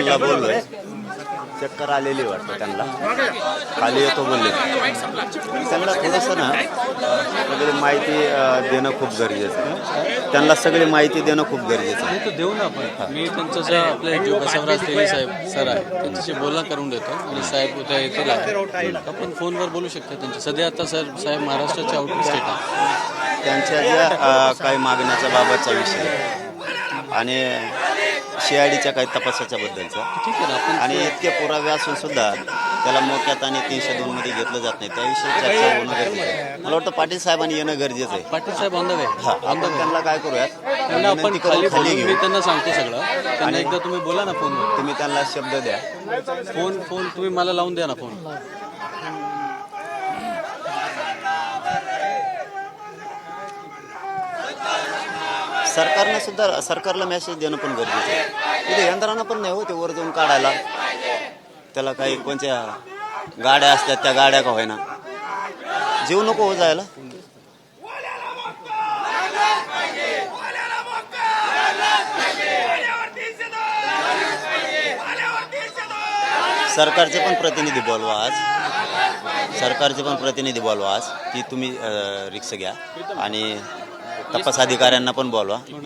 हॉस्पिटलला बोललोय. चक्कर आलेली वाटतं त्यांना. खाली येतो बोलले त्यांना थोडंसं ना सगळी माहिती देणं खूप गरजेचं आहे. त्यांना सगळी माहिती देणं खूप गरजेचं आहे. तर देऊ ना आपण. मी त्यांचं जे आपले जो बसवराज तेली साहेब सर आहे त्यांच्याशी बोलणं करून देतो. आणि साहेब उद्या येतील. आपण फोनवर बोलू शकता त्यांच्या. सध्या आता सर साहेब महाराष्ट्राचे आउट स्टेट आहे. त्यांच्या ज्या काही मागण्याच्या बाबतचा विषय आणि सीआयडीच्या काही तपासाच्या बद्दलचा. ठीक आहे ना आपण आणि इतके पुरावे असून सुद्धा त्याला मोक्यात आणि तीनशे दोन मध्ये घेतलं जात नाही. त्याविषयी चर्चा होणं गरजेचं आहे. मला वाटतं पाटील साहेबांनी येणं गरजेचं आहे. पाटील साहेब ऑन द वे हा आपण त्यांना काय करूयात? त्यांना आपण विनंती खाली करून खाली बोलून मी घेऊ. त्यांना सांगतो सगळं. त्यांना एकदा तुम्ही बोला ना फोनवर. तुम्ही त्यांना शब्द द्या. फोन फोन तुम्ही मला लावून द्या ना फोन. सरकारनं सुद्धा सरकारला मेसेज देणं पण गरजेचं आहे. इथे यंत्रणा पण नाही हो ते वर जाऊन काढायला. त्याला काही कोणत्या गाड्या असतात त्या गाड्या का होईना. जीव नको हो जायला. सरकारचे पण प्रतिनिधी बोलवा आज. सरकारचे पण प्रतिनिधी बोलवा आज की तुम्ही रिक्षा घ्या. आणि तपास अधिकाऱ्यांना पण बोलवा.